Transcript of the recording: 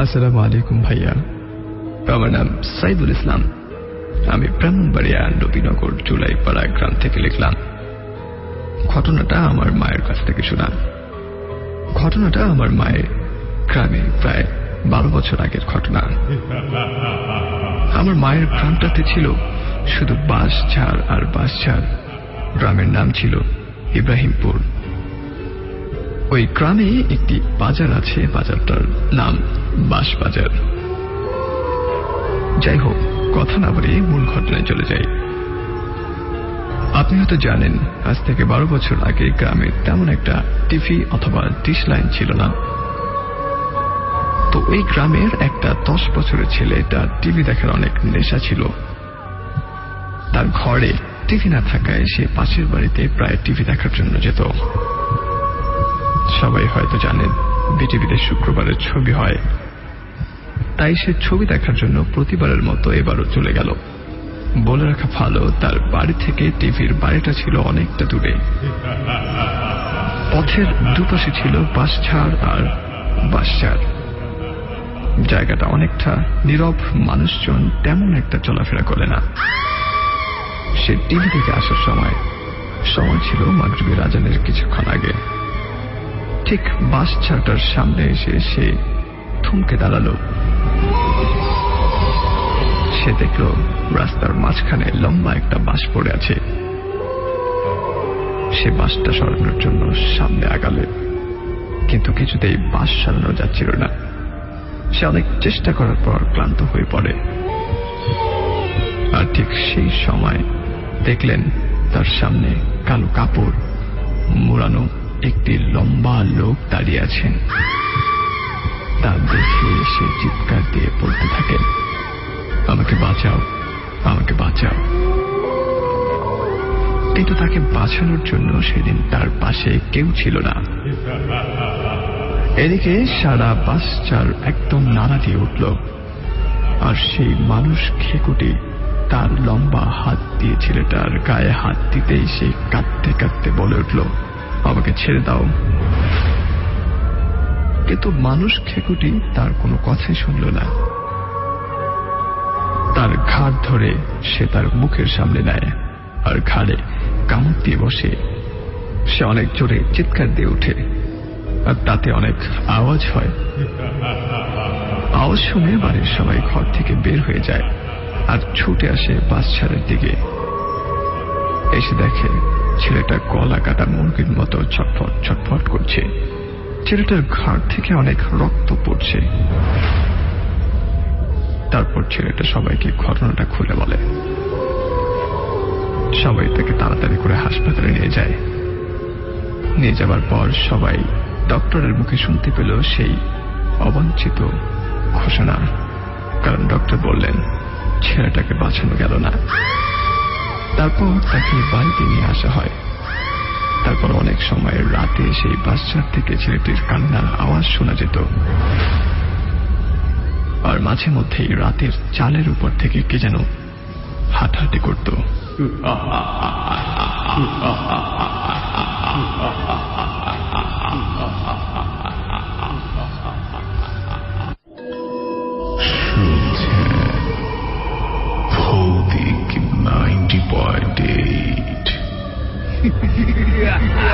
আসসালামু আলাইকুম ভাইয়া। আমার নাম সাইদুল ইসলাম। আমি ব্রাহ্মণবাড়িয়া নবীনগর জুলাইপাড়া গ্রাম থেকে লিখলাম, ঘটনাটা আমার মায়ের কাছ থেকে শোনা ঘটনাটা আমার মায়ের গ্রামে প্রায় বারো বছর আগের ঘটনা। আমার মায়ের গ্রামটাতে ছিল শুধু বাঁশ ঝাড় আর বাঁশ ঝাড় গ্রামের নাম ছিল ইব্রাহিমপুর। ওই গ্রামে একটি বাজার আছে, বাজারটার নাম বাঁশ বাজার যাই হোক, কথা না বলে মূল ঘটনায় চলে যাই। আপনি হয়তো জানেন, আজ থেকে বারো বছর আগে গ্রামে তেমন একটা টিভি অথবা ডিশ লাইন ছিল না। তো ওই গ্রামের একটা দশ বছরের ছেলে, তার টিভি দেখার অনেক নেশা ছিল। তার ঘরে টিভি না থাকায় সে পাশের বাড়িতে প্রায় টিভি দেখার জন্য যেত। সবাই হয়তো জানেন, বিটিভিতে শুক্রবারের ছবি হয়। তাই সে ছবি দেখার জন্য প্রতিবারের মতো এবারও চলে গেল। বলে রাখা ভালো, তার বাড়ি থেকে টিভির বাড়িটা ছিল অনেকটা দূরে। পথের দুপাশে ছিল বাঁশঝাড় আর বাঁশঝাড় জায়গাটা অনেকটা নীরব মানুষজন তেমন একটা চলাফেরা করে না। সে টিভি থেকে আসার সময় সময় ছিল মাগরীবের আজানের কিছুক্ষণ আগে। ঠিক বাস ছাটার সামনে এসে সে থমকে দাঁড়াল। সে দেখল রাস্তার মাঝখানে লম্বা একটা বাস পড়ে আছে। সে বাসটা সরানোর জন্য সামনে আগালে। কিন্তু কিছুতেই বাস সরানো যাচ্ছিল না। সে অনেক চেষ্টা করার পর ক্লান্ত হয়ে পড়ে। আর ঠিক সেই সময় দেখলেন তার সামনে কালো কাপড়, মোড়ানো একটি লম্বা লোক দাঁড়িয়ে আছেন। তা দেখে সে চিৎকার দিয়ে পড়তে থাকেন আমাকে বাঁচাও আমাকে বাঁচাও। কিন্তু তাকে বাঁচানোর জন্য সেদিন তার পাশে কেউ ছিল না। এদিকে সারা বাসচার একদম নাড়া দিয়ে উঠল, আর সেই মানুষ খেকুটি তার লম্বা হাত দিয়ে ছেলেটার গায়ে হাত দিতেই সে কাঁদতে কাঁদতে বলে উঠল আমাকে ছেড়ে দাও। কিন্তু মানুষ খেকুটি তার কোনো কথাই শুনল না। তার ঘাড় ধরে সে তার মুখের সামনে নেয় আর ঘাড়ে কামড় দিয়ে বসে। সে অনেক জোরে চিৎকার দিয়ে ওঠে আর তাতে অনেক আওয়াজ হয়। আওয়াজ শুনে বাড়ির সবাই ঘর থেকে বের হয়ে যায় আর ছুটে আসে বাস ছাড়ের দিকে। এসে দেখে ছেলেটা গলা কাটা মুরগির মতো ছটফট ছটফট করছে। ছেলেটার ঘাড় থেকে অনেক রক্ত পড়ছে। তারপর ছেলেটা সবাইকে ঘটনাটা খুলে বলে। সবাই তাকে তাড়াতাড়ি করে হাসপাতালে নিয়ে যায়। নিয়ে যাবার পর সবাই ডক্টরের মুখে শুনতে পেল সেই অবাঞ্ছিত ঘোষণা। কারণ ডক্টর বললেন, ছেলেটাকে বাঁচানো গেল না। তারপর তাকে বাড়িতে নিয়ে আসা হয় তারপর অনেক সময় রাতে সেই বাচ্চার থেকে ছেলেটির কান্নার আওয়াজ শোনা যেত আর মাঝে মধ্যেই রাতের চালের উপর থেকে কে যেন হাঁটাহাঁটি করত Yeah.